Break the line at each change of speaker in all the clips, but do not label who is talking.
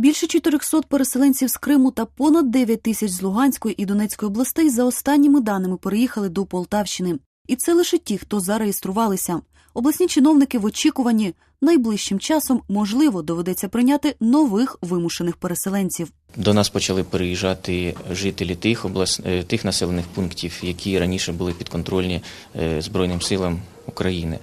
Більше 400 переселенців з Криму та понад 9 тисяч з Луганської і Донецької областей за останніми даними переїхали до Полтавщини. І це лише ті, хто зареєструвалися. Обласні чиновники в очікуванні найближчим часом можливо доведеться прийняти нових вимушених переселенців.
До нас почали переїжджати жителі тих облас... е, тих населених пунктів, які раніше були підконтрольні е, Збройним силам України.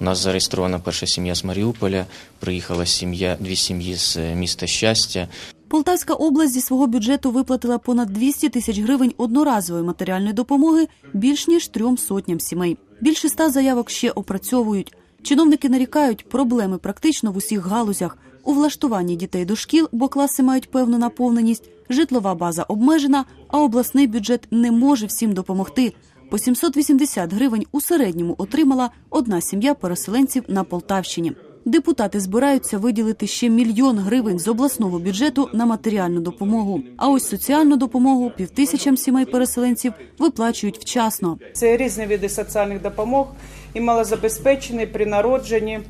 У нас зареєстрована перша сім'я з Маріуполя, приїхала сім'я, дві сім'ї з е, міста Щастя.
Полтавська область зі свого бюджету виплатила понад 200 тисяч гривень одноразової матеріальної допомоги більш ніж трьом сотням сімей. Більше ста заявок ще опрацьовують. Чиновники нарікають проблеми практично в усіх галузях. У влаштуванні дітей до шкіл, бо класи мають певну наповненість, житлова база обмежена, а обласний бюджет не може всім допомогти. По 780 гривень у середньому отримала одна сім'я переселенців на Полтавщині. Депутати збираються виділити ще мільйон гривень з обласного бюджету на матеріальну допомогу. А ось соціальну допомогу півтисячам сімей переселенців виплачують вчасно.
Це різні види соціальних допомог і малозабезпечені при народженні.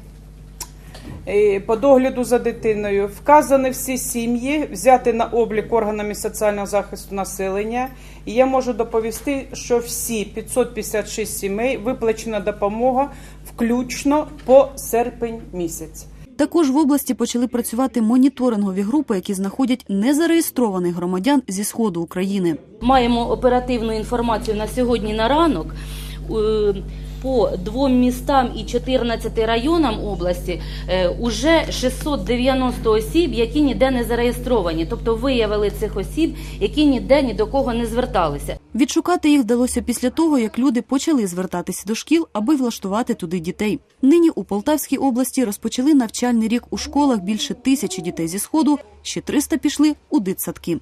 І По догляду за дитиною вказані всі сім'ї взяти на облік органами соціального захисту населення. І я можу доповісти, що всі 556 сімей виплачена допомога включно по серпень місяць.
Також в області почали працювати моніторингові групи, які знаходять незареєстрованих громадян зі сходу України.
Маємо оперативну інформацію на сьогодні на ранок. По двом містам і 14 районам області е, уже 690 осіб, які ніде не зареєстровані. Тобто виявили цих осіб, які ніде ні до кого не зверталися.
Відшукати їх вдалося після того, як люди почали звертатися до шкіл, аби влаштувати туди дітей. Нині у Полтавській області розпочали навчальний рік у школах більше тисячі дітей зі сходу, ще 300 пішли у дитсадки.